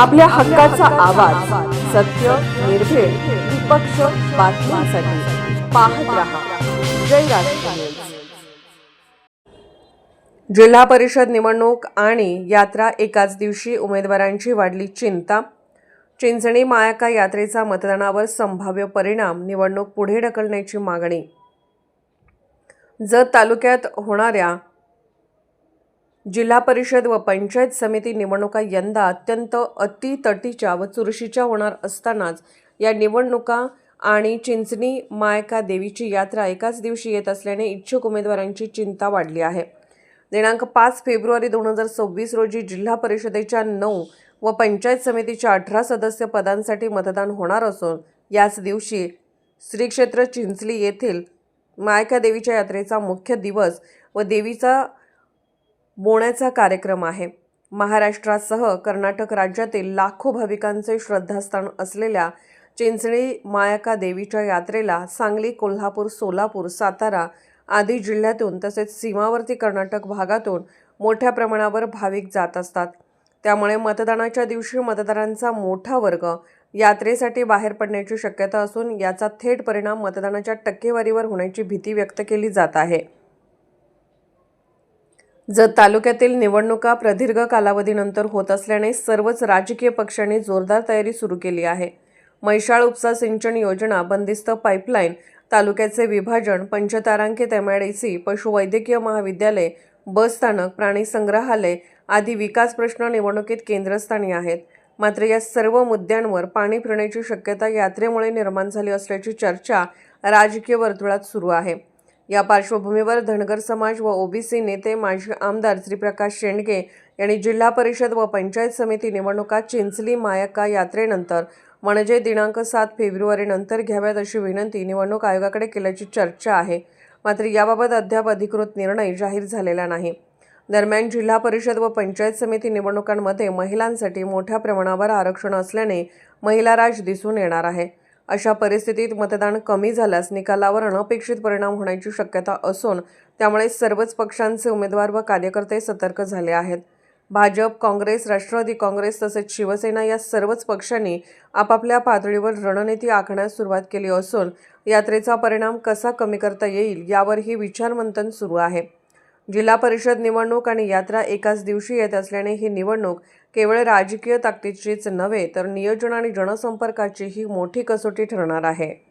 आपल्या हक्काचा आवाज सत्य निर्भेळ निपक्ष बातम्यांसाठी पाहत राहा. जय राष्ट्र जिल्हा परिषद निवडणूक आणि यात्रा एकाच दिवशी उमेदवारांची वाढली चिंता. चिंचणी मायाका यात्रेचा मतदानावर संभाव्य परिणाम निवडणूक पुढे ढकलण्याची मागणी. जत तालुक्यात होणाऱ्या जिल्हा परिषद व पंचायत समिती निवडणुका यंदा अत्यंत अतितटीच्या व चुरशीच्या होणार असतानाच या निवडणुका आणि चिंचणी मायका देवीची यात्रा एकाच दिवशी येत असल्याने इच्छुक उमेदवारांची चिंता वाढली आहे. दिनांक पाच फेब्रुवारी दोन हजार सव्वीस रोजी जिल्हा परिषदेच्या नऊ व पंचायत समितीच्या अठरा सदस्य पदांसाठी मतदान होणार असून याच दिवशी श्री क्षेत्र चिंचली येथील मायका देवीच्या यात्रेचा मुख्य दिवस व देवीचा बोण्याचा कार्यक्रम आहे. महाराष्ट्रासह कर्नाटक राज्यातील लाखो भाविकांचे श्रद्धास्थान असलेल्या चिंचणी मायाका देवीच्या यात्रेला सांगली कोल्हापूर सोलापूर सातारा आदी जिल्ह्यातून तसेच सीमावर्ती कर्नाटक भागातून मोठ्या प्रमाणावर भाविक जात असतात. त्यामुळे मतदानाच्या दिवशी मतदारांचा मोठा वर्ग यात्रेसाठी बाहेर पडण्याची शक्यता असून याचा थेट परिणाम मतदानाच्या टक्केवारीवर होण्याची भीती व्यक्त केली जात आहे. जत तालुक्यातील निवडणुका प्रदीर्घ कालावधीनंतर होत असल्याने सर्वच राजकीय पक्षांनी जोरदार तयारी सुरू केली आहे. मैशाळ उपसा सिंचन योजना बंदिस्त पाईपलाईन तालुक्याचे विभाजन पंचतारांकित एम आय डी सी पशुवैद्यकीय महाविद्यालय बस स्थानक प्राणी संग्रहालय आदी विकास प्रश्न निवडणुकीत केंद्रस्थानी आहेत. मात्र या सर्व मुद्द्यांवर पाणी फिरण्याची शक्यता यात्रेमुळे निर्माण झाली असल्याची चर्चा राजकीय वर्तुळात सुरू आहे. या पार्श्वभूमीवर धनगर समाज व ओबीसी नेते माजी आमदार श्रीप्रकाश शेंडगे यांनी जिल्हा परिषद व पंचायत समिती निवडणुका चिंचली मायका यात्रेनंतर म्हणजे दिनांक सात फेब्रुवारी नंतर घ्याव्यात अशी विनंती निवडणूक आयोगाकडे केल्याची चर्चा आहे. मात्र याबाबत अद्याप अधिकृत निर्णय जाहीर झालेला नाही. दरम्यान जिल्हा परिषद व पंचायत समिती निवडणुकांमध्ये महिलांसाठी मोठ्या प्रमाणावर आरक्षण असल्याने महिला राज दिसून येणार आहे. अशा परिस्थितीत मतदान कमी झाल्यास निकालावर अनपेक्षित परिणाम होण्याची शक्यता असून त्यामुळे सर्वच पक्षांचे उमेदवार व कार्यकर्ते सतर्क झाले आहेत. भाजप काँग्रेस राष्ट्रवादी काँग्रेस तसेच शिवसेना या सर्वच पक्षांनी आपापल्या पातळीवर रणनीती आखण्यास सुरुवात केली असून यात्रेचा परिणाम कसा कमी करता येईल यावरही विचारमंथन सुरू आहे. जिल्हा परिषद निवडणूक आणि यात्रा एकाच दिवशी येत असल्याने ही निवडणूक केवळ राजकीय ताकदीचीच नव्हे तर नियोजन आणि जनसंपर्काचीही मोठी कसोटी ठरणार आहे.